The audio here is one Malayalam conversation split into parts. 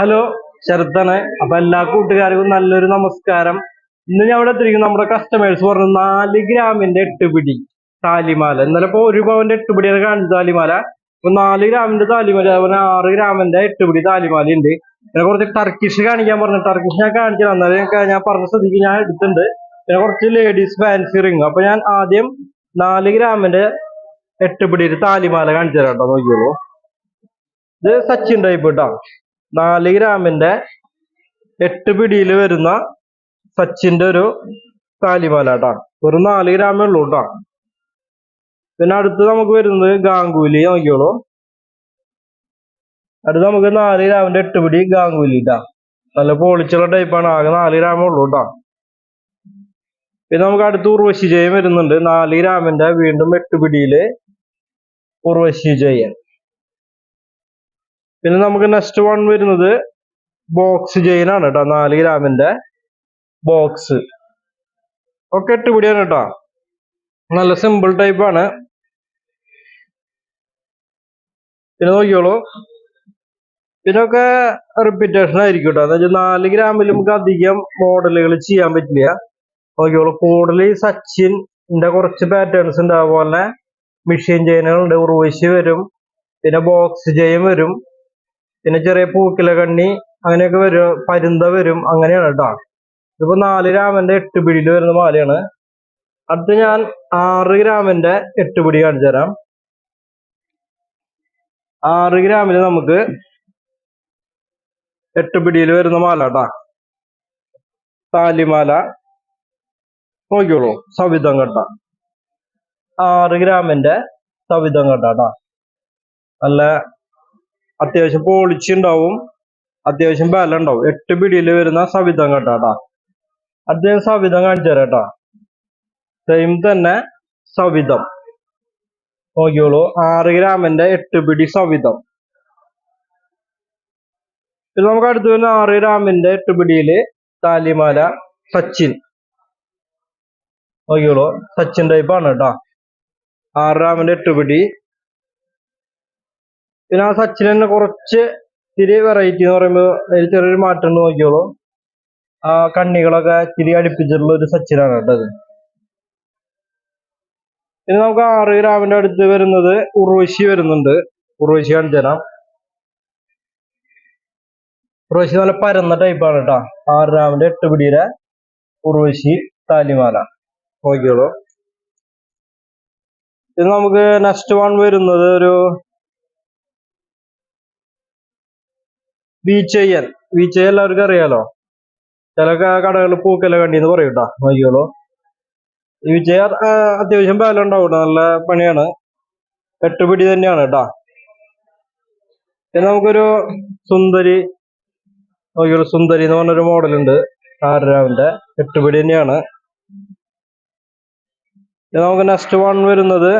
ഹലോ ശരത്താണ് അപ്പൊ എല്ലാ കൂട്ടുകാർക്കും നല്ലൊരു നമസ്കാരം. ഇന്ന് ഞാൻ ഇവിടെ എത്തിയിരിക്കുന്നത് നമ്മുടെ കസ്റ്റമേഴ്സ് പറഞ്ഞു നാല് ഗ്രാമിന്റെ എട്ട് പിടി താലിമാല. ഇന്നലെ ഇപ്പൊ ഒരു പവന്റെ എട്ട് പിടിയാണ് കാണിച്ച താലിമാല. ഇപ്പൊ നാല് ഗ്രാമിന്റെ താലിമാല അതുപോലെ ആറ് ഗ്രാമിന്റെ എട്ട് പിടി താലിമാല ഉണ്ട് പിന്നെ കുറച്ച് ടർക്കിഷ് കാണിക്കാൻ പറഞ്ഞു. ടർക്കിഷ് ഞാൻ കാണിക്കണം എന്നാലും ഞാൻ- പറഞ്ഞ സ്ഥിതിക്ക് ഞാൻ എടുത്തിട്ടുണ്ട്. പിന്നെ കുറച്ച് ലേഡീസ് ഫാൻസി റിങ് അപ്പൊ ഞാൻ ആദ്യം നാല് ഗ്രാമിന്റെ എട്ട് പിടി താലിമാല കാണിച്ചു തരാം കേട്ടോ. നോക്കിയോളൂ ഇത് സച്ചിൻ ടൈപ്പ് കേട്ടോ നാല് ഗ്രാമിന്റെ എട്ട് പിടിയിൽ വരുന്ന സച്ചിന്റെ ഒരു താലിമാല കേട്ടോ വെറും നാല് ഗ്രാമേ ഉള്ളൂ കേട്ടോ പിന്നെ അടുത്ത് നമുക്ക് വരുന്നത് ഗാംഗുലി നോക്കിയോളൂ അടുത്ത് നമുക്ക് നാല് ഗ്രാമിന്റെ എട്ട് പിടി ഗാംഗുലി കേട്ടോ നല്ല പോളിച്ചുള്ള ടൈപ്പാണ് ആകെ നാല് ഗ്രാമേ ഉള്ളൂ കേട്ടോ പിന്നെ നമുക്ക് അടുത്ത് ഉർവശി ജയം വരുന്നുണ്ട്. നാല് ഗ്രാമിന്റെ വീണ്ടും എട്ട് പിടിയിൽ ഉർവശി ജയൻ. പിന്നെ നമുക്ക് നെക്സ്റ്റ് വൺ വരുന്നത് ബോക്സ് ചെയിൻ ആണ് കേട്ടോ നാല് ഗ്രാമിന്റെ ബോക്സ് ഒക്കെ ഇട്ട് പിടിയാണ് കേട്ടോ നല്ല സിമ്പിൾ ടൈപ്പ് ആണ്. പിന്നെ നോക്കിയോളൂ പിന്നെ ഒക്കെ റിപ്പീറ്റേഷൻ ആയിരിക്കും കേട്ടോ എന്ന് വെച്ചാൽ നാല് ഗ്രാമിൽ നമുക്ക് അധികം മോഡലുകൾ ചെയ്യാൻ പറ്റില്ല. നോക്കിയോളൂ കൂടുതൽ സച്ചിന്റെ കുറച്ച് പാറ്റേൺസ് ഉണ്ട് അതുപോലെ മെഷീൻ ചെയിനുകളുണ്ട് ഉർവശി വരും. പിന്നെ ബോക്സ് ചെയിൻ വരും. പിന്നെ ചെറിയ പൂക്കില കണ്ണി അങ്ങനെയൊക്കെ വരും പരുന്ത വരും അങ്ങനെയാണ് കേട്ടോ. ഇതിപ്പോ നാല് ഗ്രാമിന്റെ എട്ട് പിടിയിൽ വരുന്ന മാലയാണ്. അടുത്ത് ഞാൻ ആറ് ഗ്രാമിന്റെ എട്ട് പിടി കാണിച്ചു തരാം. ആറ് ഗ്രാമിൽ നമുക്ക് എട്ട് പിടിയിൽ വരുന്ന മാല കേട്ടാ. താലിമാല. നോക്കിയോളൂ സവിധം കേട്ട. ആറ് ഗ്രാമിന്റെ സവിധം കേട്ടാ കേട്ടാ. നല്ല അത്യാവശ്യം പോളിച്ചി ഉണ്ടാവും. അത്യാവശ്യം ബല ഉണ്ടാവും. എട്ട് പിടിയിൽ വരുന്ന സവിധം കേട്ടാട്ടാ അദ്ദേഹം സവിധം കാണിച്ചു തരാം കേട്ടാ സെയിം തന്നെ സവിധം. നോക്കിയോളൂ ആറ് ഗ്രാമിന്റെ എട്ട് പിടി സവിധം. ഇത് നമുക്ക് അടുത്ത് വരുന്ന ആറ് ഗ്രാമിന്റെ എട്ട് പിടിയിൽ താലിമാല സച്ചിൻ. നോക്കിയോളൂ സച്ചിൻ ടൈപ്പാണ് കേട്ടോ ആറ് ഗ്രാമിന്റെ എട്ട് പിടി പിന്നെ ആ സച്ചിന് തന്നെ കുറച്ച് ഇത്തിരി വെറൈറ്റി എന്ന് പറയുമ്പോൾ അതിൽ ചെറിയൊരു മാറ്റം ഉണ്ട് നോക്കിയോളൂ ആ കണ്ണികളൊക്കെ ഇത്തിരി അടുപ്പിച്ചിട്ടുള്ള ഒരു സച്ചിനാണ് കേട്ടത് പിന്നെ നമുക്ക് ആറ് ഗ്രാമിന്റെ അടുത്ത് വരുന്നത് ഉറവശി വരുന്നുണ്ട്. ഉറവശി കാണിച്ചു തരാം. ഉർവശി നല്ല പരന്ന ടൈപ്പാണ് കേട്ടോ. ആറ് ഗ്രാമിന്റെ എട്ട് പിടിയുടെ ഉറവശി താലിമാല. നോക്കിയോളൂ ഇത് നമുക്ക് നെക്സ്റ്റ് വൺ വരുന്നത് ഒരു വീച്ചയ്യൻ വീച്ചയ്യൻ എല്ലാവർക്കും അറിയാലോ? ചില കടകളിൽ പൂക്കല കണ്ടിന്ന് പറയും കേട്ടോ നോക്കിയോളൂ ഈ വിജയ അത്യാവശ്യം ബലം ഉണ്ടാവും നല്ല പണിയാണ്. എട്ടുപിടി തന്നെയാണ് കേട്ടാ പിന്നെ നമുക്കൊരു സുന്ദരി നോക്കിയോളൂ സുന്ദരി എന്ന് പറഞ്ഞൊരു മോഡലുണ്ട്. ഉണ്ട് എട്ടുപിടി എട്ട് തന്നെയാണ്. നമുക്ക് നെക്സ്റ്റ് വൺ വരുന്നത്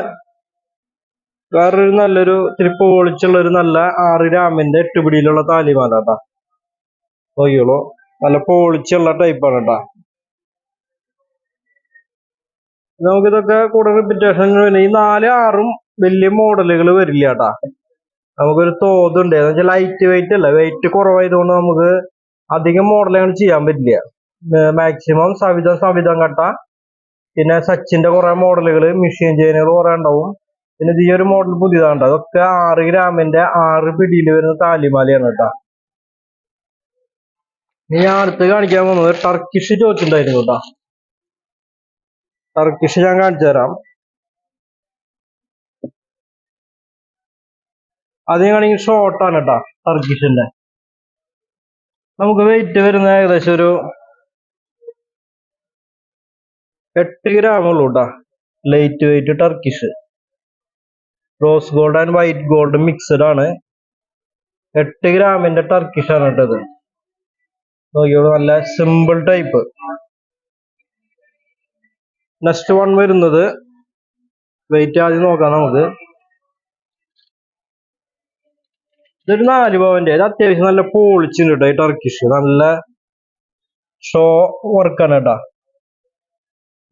വേറൊരു നല്ലൊരു ഇത്തിരി പോളിച്ചുള്ള ഒരു നല്ല ആറ് രാമിന്റെ എട്ടുപിടിയിലുള്ള താലിമാല കേട്ടാ നോക്കിയോളൂ നല്ല പോളിച്ചുള്ള ടൈപ്പാണ് കേട്ടാ നമുക്കിതൊക്കെ കൂടുതൽ റിപ്പിറ്റേഷൻ ഈ നാല് ആറും വലിയ മോഡലുകൾ വരില്ല കേട്ടാ നമുക്കൊരു തോതുണ്ട് എന്ന് വെച്ചാൽ ലൈറ്റ് വെയിറ്റ് അല്ല. വെയിറ്റ് കുറവായതുകൊണ്ട് നമുക്ക് അധികം മോഡലുകൾ ചെയ്യാൻ പറ്റില്ല. മാക്സിമം സവിധം സവിധം കട്ട. പിന്നെ സച്ചിന്റെ കുറെ മോഡലുകൾ മെഷീൻ ചെയിനുകൾ കുറെ ഉണ്ടാവും. പിന്നെ ഈ ഒരു മോഡൽ പുതിയതാണ് അതൊക്കെ ആറ് ഗ്രാമിന്റെ ആറ് പിടിയിൽ വരുന്ന താലിമാലയാണ് കേട്ടാ. ഞാൻ അടുത്ത് കാണിക്കാൻ പോകുന്നത് ടർക്കിഷ് ചോദിച്ചിട്ടുണ്ടായിരുന്നു കേട്ടാ. ടർക്കിഷ് ഞാൻ കാണിച്ചു തരാം. അത് ആണെങ്കിൽ ഷോർട്ടാണ് കേട്ടാ ടർക്കിഷിന്റെ നമുക്ക് വെയിറ്റ് വരുന്ന ഏകദേശം ഒരു എട്ട് ഗ്രാമുള്ളൂ കേട്ടാ. Light weight Turkish rose gold and white gold mixed ആണ്. എട്ട് ഗ്രാമിന്റെ ടർക്കിഷ് ആണ് കേട്ടത് നോക്കിയോളൂ നല്ല സിമ്പിൾ ടൈപ്പ് നെക്സ്റ്റ് വൺ വരുന്നത് വെയിറ്റ് ആദ്യം നോക്കാം നമുക്ക്. ഇതൊരു നാല് പവന്റെ ഇത് അത്യാവശ്യം നല്ല പോളിച്ചുണ്ട് കേട്ടോ ഈ ടർക്കിഷ് നല്ല ഷോ വർക്കാണ് കേട്ടാ.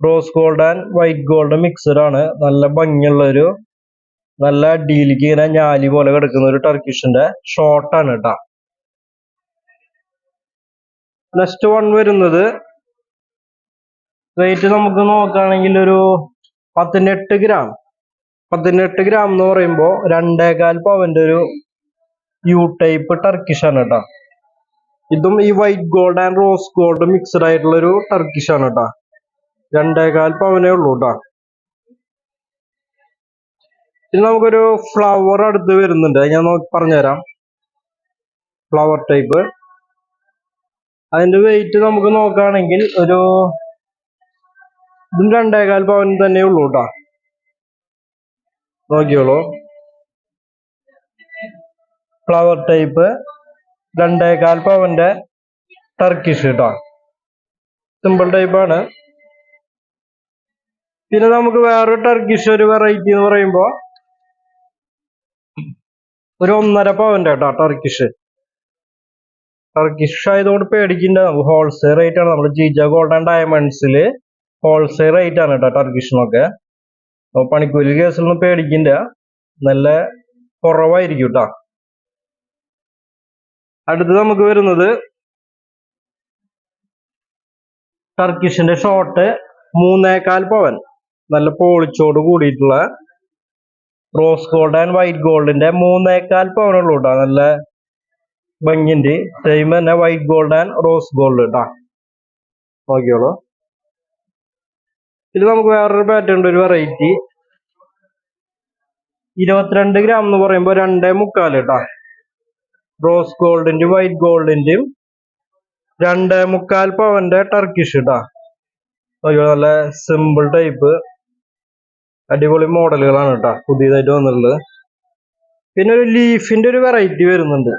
Rose gold and white gold mixed ആണ്. നല്ല ഭംഗിയുള്ള ഒരു നല്ല അടിയിലേക്ക് ഇങ്ങനെ ഞാലി പോലെ കിടക്കുന്ന ഒരു ടർക്കിഷിന്റെ ഷോർട്ടാണ് കേട്ടാ നെക്സ്റ്റ് വൺ വരുന്നത് വെയിറ്റ് നമുക്ക് നോക്കുകയാണെങ്കിൽ ഒരു പത്തിനെട്ട് ഗ്രാം പത്തിനെട്ട് ഗ്രാം എന്ന് പറയുമ്പോൾ രണ്ടേകാൽ പവന്റെ ഒരു യു ടൈപ്പ് ടർക്കിഷ് ആണ് കേട്ടോ ഇതും ഈ white gold and rose gold mixed ആയിട്ടുള്ള ഒരു ടർക്കിഷ് ആണ് കേട്ടോ രണ്ടേകാൽ പവനേ ഉള്ളൂ കേട്ടോ ഇനി നമുക്കൊരു ഫ്ലവർ അടുത്ത് വരുന്നുണ്ട്. ഞാൻ നോക്കി പറഞ്ഞുതരാം. ഫ്ലവർ ടൈപ്പ് അതിന്റെ വെയിറ്റ് നമുക്ക് നോക്കുകയാണെങ്കിൽ ഒരു ഇതും രണ്ടേകാൽ പവൻ തന്നെ ഉള്ളൂ കേട്ടോ. നോക്കിയോളൂ. ഫ്ലവർ ടൈപ്പ് രണ്ടേകാൽ പവന്റെ ടർക്കിഷ് കേട്ടോ സിമ്പിൾ ടൈപ്പാണ് പിന്നെ നമുക്ക് വേറൊരു ടർക്കിഷ് ഒരു വെറൈറ്റി എന്ന് പറയുമ്പോ ഒരു ഒന്നര പവന്റെ കേട്ടോ ടർക്കിഷ് ടർക്കിഷ് ആയതുകൊണ്ട് പേടിക്കണ്ട. ഹോൾസെയിൽ റേറ്റ് ആണ് നമ്മൾ ജീജ ഗോൾഡ് ആൻഡ് ഡയമണ്ട്സിൽ ഹോൾസെയിൽ റേറ്റ് ആണ് കേട്ടോ ടർക്കിഷിനൊക്കെ അപ്പൊ പണിക്കൂലി കേസിലൊന്നും പേടിക്കണ്ട. നല്ല കുറവായിരിക്കും കേട്ടോ അടുത്ത് നമുക്ക് വരുന്നത് ടർക്കിഷിന്റെ ഷോട്ട് മൂന്നേകാൽ പവൻ നല്ല പോളിച്ചോട് കൂടിയിട്ടുള്ള റോസ് ഗോൾഡ് ആൻഡ് വൈറ്റ് ഗോൾഡിന്റെ മൂന്നേക്കാൽ പവനുള്ളൂ കേട്ടോ നല്ല ഭംഗിന്റെ സെയിം തന്നെ white gold and rose gold കേട്ടോ നോക്കിയോളൂ ഇത് നമുക്ക് വേറൊരു പാറ്റേൺ ഉണ്ട് ഒരു വെറൈറ്റി ഇരുപത്തിരണ്ട് ഗ്രാം എന്ന് പറയുമ്പോൾ രണ്ടേ മുക്കാൽ കേട്ടോ റോസ് ഗോൾഡിന്റെയും വൈറ്റ് ഗോൾഡിന്റെയും രണ്ടേ മുക്കാൽ പവന്റെ ടർക്കിഷ് കേട്ടോ നോക്കിയോ നല്ല സിമ്പിൾ ടൈപ്പ് അടിപൊളി മോഡലുകളാണ് കേട്ടോ പുതിയതായിട്ട് വന്നിട്ടുള്ളത്. പിന്നെ ഒരു ലീഫിന്റെ ഒരു വെറൈറ്റി വരുന്നുണ്ട്.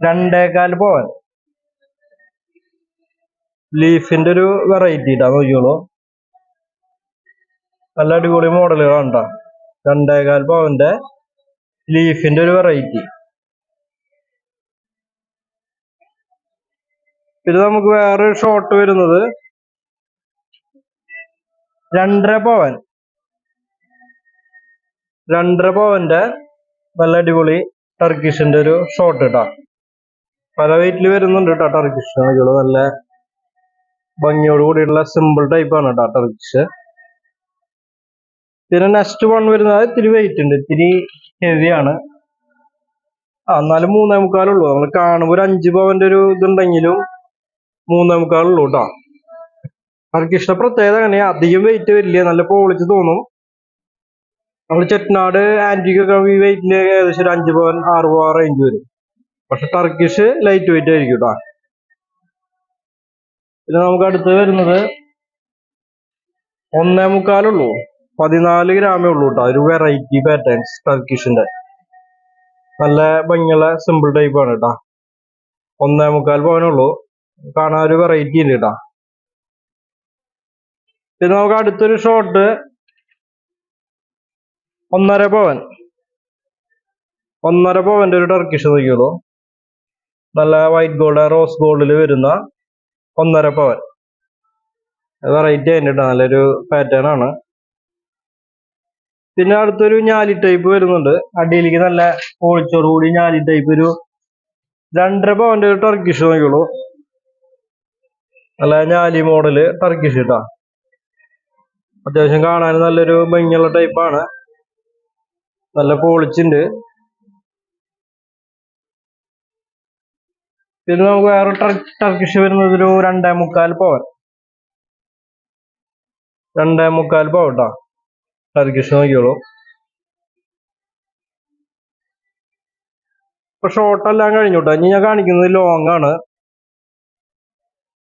രണ്ടേകാൽ പവൻ. ലീഫിന്റെ ഒരു വെറൈറ്റി ഇട്ടാ നോക്കിയോളൂ നല്ല അടിപൊളി മോഡലുകളാണ് കേട്ടോ രണ്ടേകാൽ പവന്റെ ലീഫിന്റെ ഒരു വെറൈറ്റി ഇത് നമുക്ക് വേറൊരു ഷോട്ട് വരുന്നത് രണ്ടര പവൻ. രണ്ടര പവന്റെ നല്ല അടിപൊളി ടർക്കിഷിന്റെ ഒരു ഷോട്ട് കേട്ടോ പല വെയിറ്റിൽ വരുന്നുണ്ട് കേട്ടോ ടർക്കിഷ്. നോക്കിയോളൂ നല്ല ഭംഗിയോട് കൂടിയുള്ള സിമ്പിൾ ടൈപ്പാണ് കേട്ടോ ടർക്കിഷ്. പിന്നെ നെക്സ്റ്റ് വൺ വരുന്നത് ഇത്തിരി വെയിറ്റ് ഉണ്ട് ഇത്തിരി ഹെവി ആണ്. ആ എന്നാലും മൂന്നേ മുക്കാലുള്ളൂ നമ്മൾ കാണുമ്പോൾ ഒരു അഞ്ച് പവന്റെ ഒരു ഇതുണ്ടെങ്കിലും മൂന്നേ മുക്കാലുള്ളൂ കേട്ടോ ടർക്കിഷിന്റെ പ്രത്യേകത അങ്ങനെ അധികം വെയിറ്റ് വരില്ല. നല്ല പോളിച്ച് തോന്നും. നമ്മൾ ചെറ്റനാട് ആന്റിക്കൊക്കെ ഈ വെയിറ്റിന് ഏകദേശം ഒരു അഞ്ച് പവൻ ആറ് പവൻ റേഞ്ച് വരും. പക്ഷെ ടർക്കിഷ് ലൈറ്റ് വെയിറ്റ് ആയിരിക്കും കേട്ടോ പിന്നെ നമുക്ക് അടുത്ത് വരുന്നത് ഒന്നേ മുക്കാലുള്ളൂ. പതിനാല് ഗ്രാമേ ഉള്ളൂ കേട്ടോ ഒരു വെറൈറ്റി പാറ്റേൺസ് ടർക്കിഷിന്റെ നല്ല ഭംഗിയുള്ള സിമ്പിൾ ടൈപ്പ് ആണ് കേട്ടോ ഒന്നേ മുക്കാൽ പവനുള്ളൂ കാണാൻ ഒരു വെറൈറ്റി ഉണ്ട് കേട്ടോ പിന്നെ നമുക്ക് അടുത്തൊരു ഷോട്ട് ഒന്നര പവൻ. ഒന്നര പവന്റെ ഒരു ടർക്കിഷ് നോക്കിയുള്ളൂ നല്ല വൈറ്റ് ഗോൾഡ് റോസ് ഗോൾഡിൽ വരുന്ന ഒന്നര പവൻ. വെറൈറ്റി അതിന്റെ നല്ലൊരു പാറ്റേൺ ആണ്. പിന്നെ അടുത്തൊരു ഞാലി ടൈപ്പ് വരുന്നുണ്ട്. അടിയിലേക്ക് നല്ല പോളിച്ചോട് കൂടി ഞാലി ടൈപ്പ് ഒരു രണ്ടര പവന്റെ ഒരു ടർക്കിഷ് നോക്കിയുള്ളൂ നല്ല ഞാലി മോഡൽ ടർക്കിഷ് കേട്ടോ അത്യാവശ്യം കാണാൻ നല്ലൊരു ഭംഗിയുള്ള ടൈപ്പാണ് നല്ല പോളിച്ചുണ്ട് പിന്നെ നമുക്ക് വേറെ ടർ- ടർക്കിഷ് വരുന്നത് ഒരു രണ്ടേ മുക്കാൽ പവർ രണ്ടേ മുക്കാൽ പവൻ കേട്ടോ ടർക്കിഷ് നോക്കിയോളൂ ഇപ്പൊ ഷോർട്ടെല്ലാം കഴിഞ്ഞു കേട്ടോ ഇനി ഞാൻ കാണിക്കുന്നത് ലോങ് ആണ്.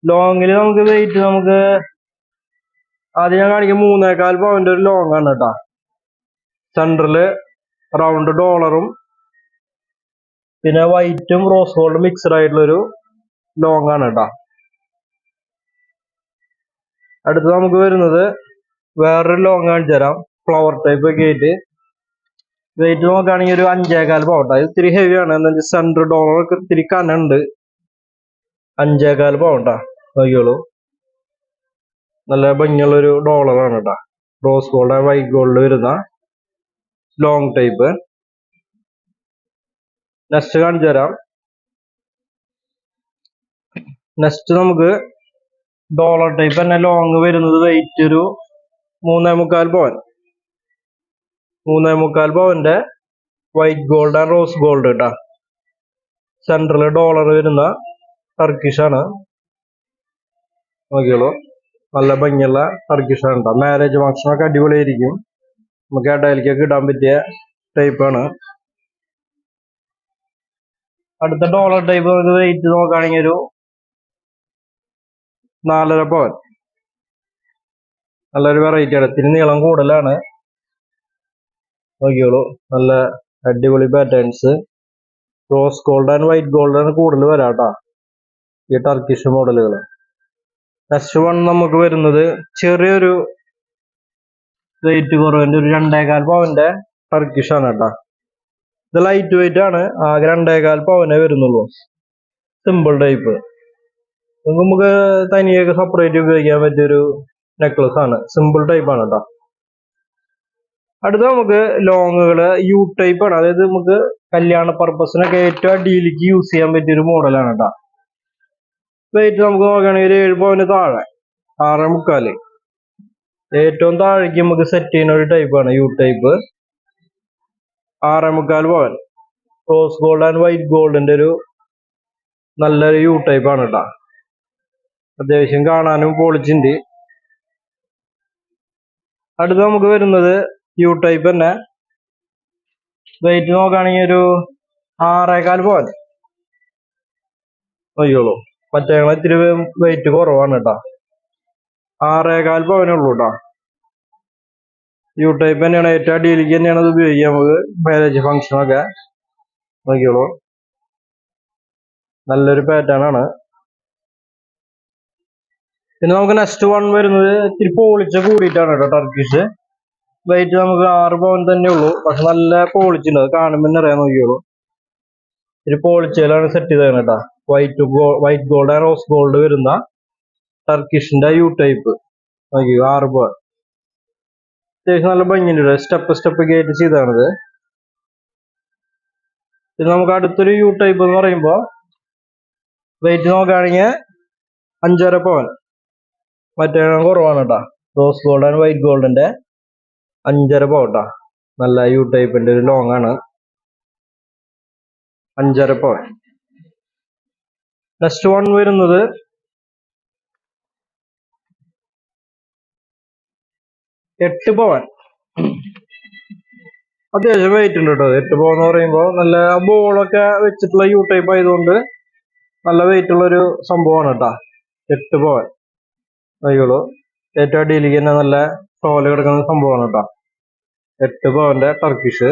ലോങ്ങിൽ നമുക്ക് വെയിറ്റ് നമുക്ക് ആദ്യം ഞാൻ കാണിക്കും മൂന്നേകാൽ പോയിന്റ് ഒരു ലോങ് ആണ് കേട്ടോ സെൻട്രൽ റൗണ്ട് ഡോളറും പിന്നെ വൈറ്റും റോസ് ഗോൾഡും മിക്സ്ഡ് ആയിട്ടുള്ളൊരു ലോങ് ആണ് കേട്ടോ അടുത്ത് നമുക്ക് വരുന്നത് വേറൊരു ലോങ് കാണിച്ചു തരാം. ഫ്ലവർ ടൈപ്പ് ഒക്കെ ആയിട്ട്. വെയിറ്റ് നോക്കുകയാണെങ്കിൽ ഒരു അഞ്ചേകാൽ പൗണ്ട് അത് ഇത്തിരി ഹെവി ആണ്. എന്താ വെച്ചാൽ സെൻട്രൽ ഡോളർ ഒക്കെ ഇത്തിരി കനുണ്ട്. അഞ്ചേകാൽ പൗണ്ടാ നോക്കിയോളൂ നല്ല ഭംഗിയുള്ള ഒരു ഡോളറാണ് കേട്ടോ റോസ് ഗോൾഡ് വൈറ്റ് ഗോൾഡ് വരുന്ന ലോങ് ടൈപ്പ് നെക്സ്റ്റ് കാണിച്ചു തരാം. നെക്സ്റ്റ് നമുക്ക് ഡോളർ ടൈപ്പ് തന്നെ ലോങ് വരുന്നത് വെയിറ്റ് ഒരു മൂന്നേ മുക്കാൽ പവൻ മൂന്നേ മുക്കാൽ പവന്റെ white gold and rose gold കേട്ടാ സെൻട്രൽ ഡോളർ വരുന്ന ടർക്കിഷ് ആണ്. നോക്കിയോളൂ നല്ല ഭംഗിയുള്ള ടർക്കിഷ് ആണ് കേട്ടോ മാരേജ് ഫംഗ്ഷൻ ഒക്കെ അടിപൊളിയായിരിക്കും. നമുക്ക് ഇടയിലേക്കൊക്കെ ഇടാൻ പറ്റിയ ടൈപ്പ് ആണ്. അടുത്ത ഡോളർ ടൈപ്പ് നമുക്ക് വെയിറ്റ് നോക്കുകയാണെങ്കിൽ ഒരു നാലര പവൻ. നല്ലൊരു വെറൈറ്റി ആണ്. ഇത്തിരി നീളം കൂടുതലാണ്. നോക്കിയോളൂ നല്ല അടിപൊളി patterns rose gold and white gold ആണ് കൂടുതൽ വരാട്ടാ ഈ ടർക്കിഷ് മോഡലുകൾ നെക്സ്റ്റ് വൺ നമുക്ക് വരുന്നത് ചെറിയൊരു വെയിറ്റ് കുറവിന്റെ ഒരു രണ്ടേകാൽ പവന്റെ ടർക്കിഷ് ആണ് കേട്ടോ. ഇത് ലൈറ്റ് വെയിറ്റ് ആണ്. ആകെ രണ്ടേകാൽ പവനെ വരുന്നുള്ളൂ. സിമ്പിൾ ടൈപ്പ് നമുക്ക് തനിയൊക്കെ സെപ്പറേറ്റ് ഉപയോഗിക്കാൻ പറ്റിയൊരു നെക്ലസ് ആണ്. സിമ്പിൾ ടൈപ്പ് ആണ് കേട്ടോ. അടുത്ത നമുക്ക് ലോങ്ങുകൾ യു ടൈപ്പ് ആണ്. അതായത് നമുക്ക് കല്യാണ പർപ്പസിനൊക്കെ ഏറ്റവും അടിയിലേക്ക് യൂസ് ചെയ്യാൻ പറ്റിയ ഒരു മോഡലാണ് കേട്ടോ. വെയിറ്റ് നമുക്ക് നോക്കുകയാണെങ്കിൽ ഏഴ് പവന് താഴെ ആറ് മുക്കാൽ ഏറ്റവും താഴേക്ക് നമുക്ക് സെറ്റ് ചെയ്യുന്ന ഒരു ടൈപ്പാണ് യു ടൈപ്പ് ആറ് മുക്കാൽ പവൻ. റോസ് ഗോൾഡ് ആൻഡ് വൈറ്റ് ഗോൾഡിന്റെ ഒരു നല്ലൊരു യു ടൈപ്പ് ആണ് കേട്ടോ അത്യാവശ്യം കാണാനും പൊളിച്ചിണ്ട് അടുത്ത് നമുക്ക് വരുന്നത് യു ടൈപ്പ് തന്നെ. വെയിറ്റ് നോക്കുകയാണെങ്കിൽ ഒരു ആറേകാൽ പവൻ. നോക്കിയോളൂ മറ്റേ ഇത്തിരി വെയിറ്റ് കുറവാണ് കേട്ടോ ആറേകാൽ ഉള്ളൂ കേട്ടോ യു ടൈപ്പ് തന്നെയാണ്. ഏറ്റവും അടിയിലേക്ക് തന്നെയാണ് ഇത് ഉപയോഗിക്കുക നമുക്ക് മാരേജ് ഫംഗ്ഷനൊക്കെ നോക്കിയോളൂ നല്ലൊരു പാറ്റേൺ ആണ്. പിന്നെ നമുക്ക് നെക്സ്റ്റ് വൺ വരുന്നത് ഇത്തിരി പോളിച്ച കൂടിയിട്ടാണ് കേട്ടോ ടർക്കിഷ് വെയിറ്റ് നമുക്ക് ആറ് പവൻ തന്നെ ഉള്ളൂ പക്ഷെ നല്ല പോളിച്ചുണ്ട് അത് കാണുമ്പോൾ തന്നെ അറിയാൻ നോക്കിയോളൂ ഇത്തിരി പോളിച്ചയിലാണ് സെറ്റ് ചെയ്തത് കേട്ടോ white white gold and rose gold വരുന്ന ടർക്കിഷിന്റെ യു ടൈപ്പ് നോക്കിയോ ആറ് പോൾ അത്യാവശ്യം നല്ല ഭംഗിയുണ്ട് സ്റ്റെപ്പ് സ്റ്റെപ്പ് കയറ്റി ചെയ്താണിത് പിന്നെ നമുക്ക് അടുത്തൊരു യു ടൈപ്പ് എന്ന് പറയുമ്പോൾ വെയിറ്റ് നോക്കുകയാണെങ്കിൽ അഞ്ചര പവൻ മറ്റേ കുറവാണ് കേട്ടോ റോസ് ഗോൾഡ് ആൻഡ് വൈറ്റ് ഗോൾഡിന്റെ അഞ്ചര പവൻ കേട്ടോ നല്ല യു ടൈപ്പിന്റെ ഒരു ലോങ് ആണ്. അഞ്ചര പവർ നെക്സ്റ്റ് വൺ വരുന്നത് എട്ട് പവൻ അത്യാവശ്യം വെയിറ്റ് ഉണ്ട് കേട്ടോ എട്ട് പവൻ എന്ന് പറയുമ്പോൾ നല്ല ബോളൊക്കെ വെച്ചിട്ടുള്ള യു ടൈപ്പ് ആയതുകൊണ്ട് നല്ല വെയിറ്റ് ഉള്ള ഒരു സംഭവമാണ് കേട്ടോ. എട്ട് പവൻ അയ്യോളൂ ഏറ്റവും അടിയിലേക്ക് തന്നെ നല്ല ടോൽ കിടക്കുന്ന സംഭവമാണ് കേട്ടോ. എട്ട് പവന്റെ ടർക്കിഷ്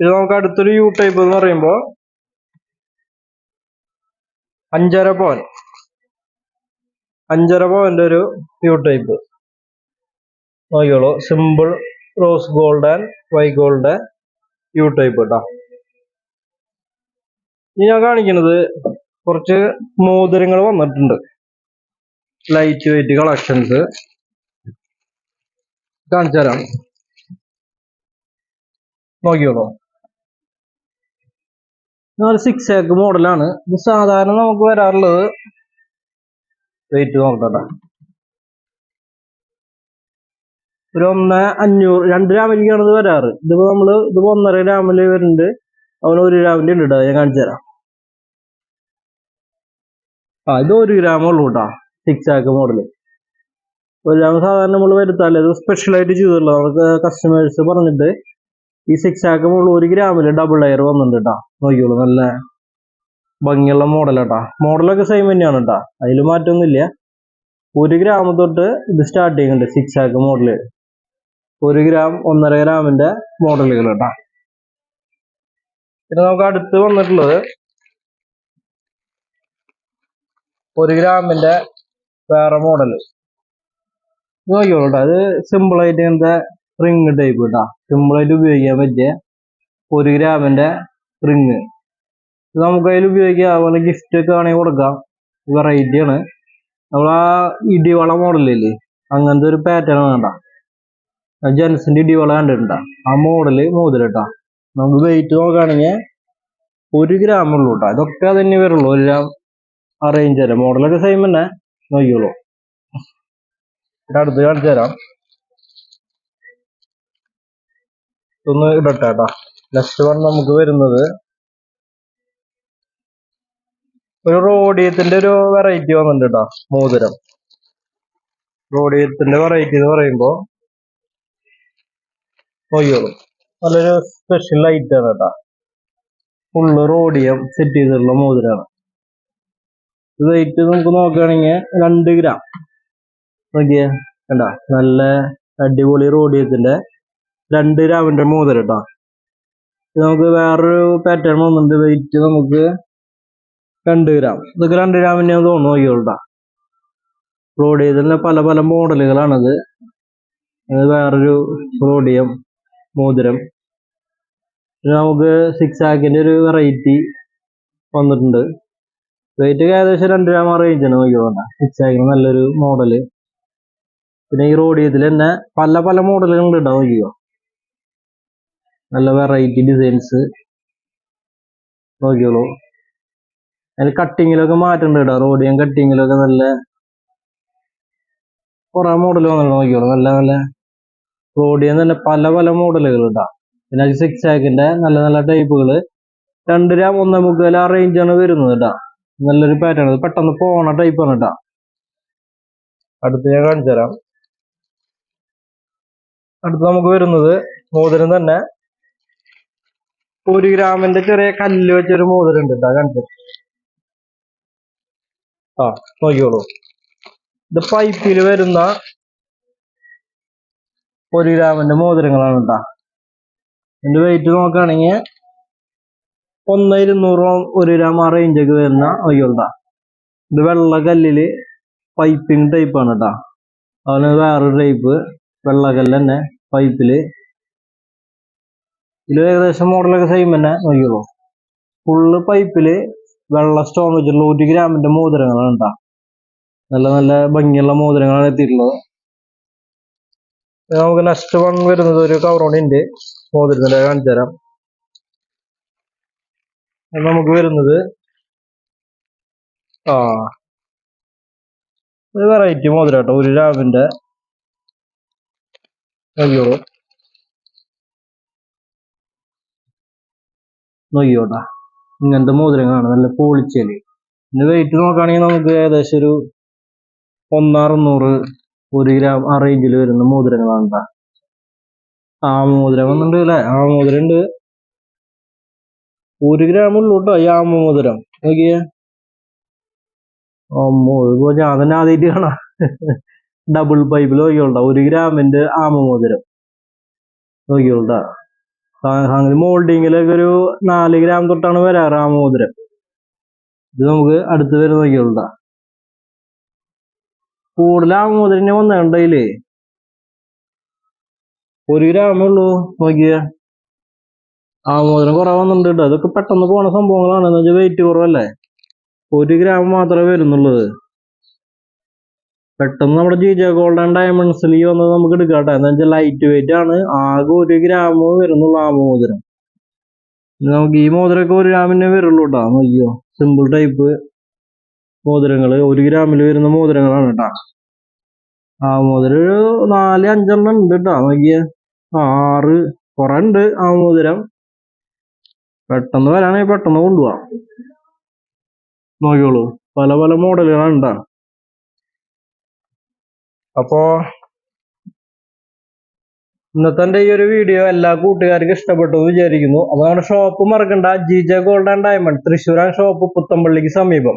ഇത് നമുക്ക് അടുത്തൊരു യു ടൈപ്പ് എന്ന് പറയുമ്പോൾ അഞ്ചര പവൻ അഞ്ചര പോയിന്റ് ഒരു U type നോക്കിയോളൂ simple rose gold and white gold U type കേട്ടോ ഇനി ഞാൻ കാണിക്കുന്നത് കുറച്ച് മോതിരങ്ങൾ വന്നിട്ടുണ്ട്. ലൈറ്റ് വെയിറ്റ് കളക്ഷൻസ് കാണിച്ചു തരാം നോക്കിയോളൂ ഇതൊരു സിക്സ് ആക്ക് മോഡലാണ് ഇത് സാധാരണ നമുക്ക് വരാറുള്ളത് വെയിറ്റ് നോക്കട്ടെ. ഒരു ഒന്ന് അഞ്ഞൂറ് രണ്ട് ഗ്രാമിലേക്കാണ് ഇത് വരാറ്. ഇതിപ്പോ നമ്മൾ ഇതിപ്പോ ഒന്നര ഗ്രാമിൽ വരുന്നുണ്ട്. അവന് ഒരു ഗ്രാമിന്റെ ഉണ്ട് ഞാൻ കാണിച്ചു തരാം. ആ ഇത് ഒരു ഗ്രാമേ ഉള്ളൂ കേട്ടോ സിക്സ് ആക്ക് മോഡൽ ഒരു ഗ്രാം സാധാരണ നമ്മൾ വരുത്താല്ലേ ഇത് സ്പെഷ്യലായിട്ട് ചെയ്തിട്ടുള്ളത് നമുക്ക് കസ്റ്റമേഴ്സ് പറഞ്ഞിട്ട് ഈ സിക്സ് ആക്ക് മുകളിൽ ഒരു ഗ്രാമിൽ ഡബിൾ ലെയർ വന്നിട്ടുണ്ട് കേട്ടോ നോക്കിയോളൂ നല്ല ഭംഗിയുള്ള മോഡലാട്ടാ മോഡലൊക്കെ സെയിം തന്നെയാണ് കേട്ടോ അതിൽ മാറ്റമൊന്നുമില്ല ഒരു ഗ്രാം തൊട്ട് ഇത് സ്റ്റാർട്ട് ചെയ്യുന്നുണ്ട് സിക്സ് ആക്ക് മോഡൽ ഒരു ഗ്രാം ഒന്നര ഗ്രാമിന്റെ മോഡലുകൾ കേട്ടോ പിന്നെ നമുക്ക് അടുത്ത് വന്നിട്ടുള്ളത് ഒരു ഗ്രാമിന്റെ വേറെ മോഡൽ നോക്കിയോളൂ കേട്ടോ അത് സിമ്പിൾ ആയിട്ട് ഇങ്ങനത്തെ റിങ് ടൈപ്പ് കേട്ടോ സിമ്പിൾ ആയിട്ട് ഉപയോഗിക്കാൻ പറ്റിയ ഒരു ഗ്രാമിന്റെ റിങ് ഇത് നമുക്ക് അതിൽ ഉപയോഗിക്കാം. അതുപോലെ ഗിഫ്റ്റ് ഒക്കെ വേണമെങ്കിൽ കൊടുക്കാം. വെറൈറ്റി ആണ്. നമ്മൾ ആ ഇടിവള മോഡലില്ലേ അങ്ങനത്തെ ഒരു പാറ്റേൺ വേണ്ട ജെൻസിന്റെ ഇടിവള കണ്ടിട്ടുണ്ടോ? ആ മോഡൽ മോതിരം കേട്ടോ നമുക്ക് വെയിറ്റ് നോക്കുകയാണെങ്കിൽ ഒരു ഗ്രാം ഉള്ളൂ കേട്ടോ ഇതൊക്കെ തന്നെ വരുള്ളൂ. ഒരു ഗ്രാം അറേഞ്ച് റേഞ്ച് തരാം മോഡലൊക്കെ സെയിം തന്നെ. നോക്കിയോളൂ അടുത്ത് കാണിച്ചു തരാം ഇതൊന്ന് ഇടട്ടെ നെക്സ്റ്റ് വൺ നമുക്ക് വരുന്നത് ഒരു റോഡിയത്തിന്റെ ഒരു വെറൈറ്റി വന്നിട്ടുണ്ട് കേട്ടോ മോതിരം. റോഡിയത്തിന്റെ വെറൈറ്റി എന്ന് പറയുമ്പോ നോക്കിയോളൂ നല്ലൊരു സ്പെഷ്യൽ ലൈറ്റ് ആണ് കേട്ടോ ഫുള്ള് റോഡിയം സെറ്റ് ചെയ്തിട്ടുള്ള മോതിരമാണ് ഇത് വെയിറ്റ് നമുക്ക് നോക്കുകയാണെങ്കിൽ രണ്ട് ഗ്രാം നോക്കിയേ. കണ്ട നല്ല അടിപൊളി റോഡിയത്തിന്റെ രണ്ട് രാവിന്റെ മോതിരം കേട്ടോ നമുക്ക് വേറൊരു പാറ്റേൺ വന്നിട്ടുണ്ട്. വെയിറ്റ് നമുക്ക് രണ്ട് ഗ്രാം ഇതൊക്കെ രണ്ട് ഗ്രാമിനെ തോന്നുന്നു നോക്കിയോട്ടാ റോഡിയത്തിന്റെ പല പല മോഡലുകളാണത്. വേറൊരു റോഡിയം മോതിരം. നമുക്ക് സിക്സ് ആക്കിന്റെ ഒരു വെറൈറ്റി വന്നിട്ടുണ്ട്. വെയിറ്റ് ഏകദേശം രണ്ട് ഗ്രാം റേഞ്ച് ആണ് നോക്കിയോണ്ട സിക്സ് ആക്കിന് നല്ലൊരു മോഡൽ പിന്നെ ഈ റോഡിയത്തിൽ തന്നെ പല പല മോഡലുകളുണ്ട് ഉണ്ട് നോക്കിയോ നല്ല വെറൈറ്റി ഡിസൈൻസ് നോക്കിയോളൂ അതിൽ കട്ടിങ്ങിലൊക്കെ മാറ്റുണ്ട് കേട്ടോ റോഡിയം കട്ടിങ്ങിലൊക്കെ നല്ല കുറെ മോഡൽ വന്നിട്ട് നോക്കിയോളൂ നല്ല നല്ല റോഡിയം തന്നെ പല പല മോഡലുകൾ കേട്ടോ പിന്നെ സിക്സ് ആക്കിന്റെ നല്ല നല്ല ടൈപ്പുകൾ രണ്ട് രാം ഒന്നേ മുക്കാൽ ആ റേഞ്ചാണ് വരുന്നത് കേട്ടോ നല്ലൊരു പാറ്റേൺ പെട്ടെന്ന് പോണ ടൈപ്പാണ് കേട്ടോ അടുത്ത് ഞാൻ കാണിച്ചു തരാം അടുത്ത് നമുക്ക് വരുന്നത് മോതിരം തന്നെ ഒരു ഗ്രാമിന്റെ ചെറിയ കല്ല് വെച്ചൊരു മോതിരം ഉണ്ട് കേട്ടോ കാണിച്ചു ആ നോക്കിയോളൂ ഇത് പൈപ്പിൽ വരുന്ന ഒരു ഗ്രാമിന്റെ മോതിരങ്ങളാണ് കേട്ടാ ഇതിന്റെ വെയിറ്റ് നോക്കുകയാണെങ്കിൽ ഒന്ന് ഇരുന്നൂറ് ഒരു ഗ്രാം ആ റേഞ്ചൊക്കെ വരുന്ന നോക്കിയോട്ടാ ഇത് വെള്ള കല്ലിൽ പൈപ്പിംഗ് ടൈപ്പാണ് കേട്ടാ അതുപോലെ വേറൊരു ടൈപ്പ് വെള്ളക്കല്ല് തന്നെ പൈപ്പിൽ ഇത് ഏകദേശം മോഡലൊക്കെ സെയിം തന്നെ നോക്കിയോളൂ ഫുള്ള് പൈപ്പിൽ വെള്ള സ്റ്റോൺ വെച്ചിട്ടുള്ള ഒരു ഗ്രാമിന്റെ മോതിരങ്ങളാണ് ഉണ്ടാ നല്ല നല്ല ഭംഗിയുള്ള മോതിരങ്ങളാണ് എത്തിയിട്ടുള്ളത്. നമുക്ക് നെക്സ്റ്റ് വൺ വരുന്നത് ഒരു കവറോണിന്റെ മോതിരത്തിന്റെ കാണിച്ചു തരാം. നമുക്ക് വരുന്നത് ആ ഒരു വെറൈറ്റി മോതിരട്ടോ ഒരു രാമിന്റെ നോക്കിയോളൂ നോക്കിയോട്ടാ ഇങ്ങനത്തെ മോതിരങ്ങളാണ് നല്ല പോളിച്ചൽ പിന്നെ വെയിറ്റ് നോക്കുകയാണെങ്കിൽ നമുക്ക് ഏകദേശം ഒരു ഒന്നറുന്നൂറ് ഒരു ഗ്രാം ആ റേഞ്ചിൽ വരുന്ന മോതിരങ്ങളാണ് ആ മോതിരം വന്നിട്ടുണ്ട് അല്ലേ ആ മോതിരം ഉണ്ട്. ഒരു ഗ്രാം ഉള്ളൂ കേട്ടോ ഈ ആമ മോതിരം. നോക്കിയേ. അമ്മോ ഞാൻ തന്നെ ആദ്യമായിട്ട് കാണാം. ഡബിൾ പൈപ്പിൽ നോക്കിയോളാം ഒരു ഗ്രാമിന്റെ ആമ മോതിരം. നോക്കിയോളാ മോൾഡിങ്ങിലൊക്കെ ഒരു നാല് ഗ്രാം തൊട്ടാണ് വരാറ് ആ മോതിരം. ഇത് നമുക്ക് അടുത്ത് വരുന്ന നോക്കിയോളാ കൂടുതൽ ആ മോതിരം വന്നിട്ടുണ്ടെങ്കിലേ ഒരു ഗ്രാമേ ഉള്ളൂ നോക്കിയ. ആ മോതിരം കുറെ വന്നിട്ടുണ്ട് അതൊക്കെ പെട്ടെന്ന് പോണ സംഭവങ്ങളാണ്. എന്ന് വെച്ചാൽ വെയിറ്റ് കുറവല്ലേ? ഒരു ഗ്രാം മാത്രമേ വരുന്നുള്ളത് പെട്ടെന്ന് നമ്മുടെ ജി ഗോൾഡ് ആൻഡ് ഡയമണ്ട്സിൽ ഈ വന്നത് നമുക്ക് എടുക്കാട്ടെ എന്താ വെച്ചാൽ ലൈറ്റ് വെയിറ്റ് ആണ്. ആകെ ഒരു ഗ്രാം വരുന്നുള്ളൂ ആ മോതിരം. നമുക്ക് ഈ മോതിരമൊക്കെ ഒരു ഗ്രാമിനെ വരുള്ളൂ കേട്ടോ. നോക്കിയോ സിമ്പിൾ ടൈപ്പ് മോതിരങ്ങൾ ഒരു ഗ്രാമിൽ വരുന്ന മോതിരങ്ങളാണ് കേട്ടോ. ആ മോതിരം ഒരു നാല് അഞ്ചെണ്ണം ഉണ്ട് കേട്ടോ. നോക്കിയേ. ആറ് കുറെ ഉണ്ട് ആ മോതിരം. പെട്ടെന്ന് വരാണെങ്കിൽ പെട്ടെന്ന് കൊണ്ടുപോവാം. നോക്കിയോളൂ പല പല മോഡലുകളാണ് ഉണ്ടാ അപ്പോ ഇന്നത്തെ ഈ ഒരു വീഡിയോ എല്ലാ കൂട്ടുകാർക്കും ഇഷ്ടപ്പെട്ടു എന്ന് വിചാരിക്കുന്നു. അപ്പൊ നമ്മുടെ ഷോപ്പ് മറക്കണ്ട. G J gold and diamond തൃശ്ശൂരാൻ shop പുത്തമ്പള്ളിക്ക് സമീപം.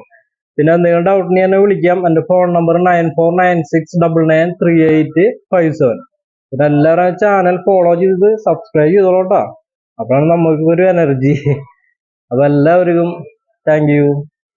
പിന്നെ എന്തെങ്കിലും ഡൗട്ട് എന്നെ വിളിക്കാം. എന്റെ phone number nine four nine six double nine three eight five seven പിന്നെ എല്ലാവരും ചാനൽ ഫോളോ ചെയ്ത് സബ്സ്ക്രൈബ് ചെയ്തോളൂട്ടോ അപ്പോഴാണ് നമുക്ക് ഒരു എനർജി അപ്പൊ എല്ലാവർക്കും താങ്ക് യു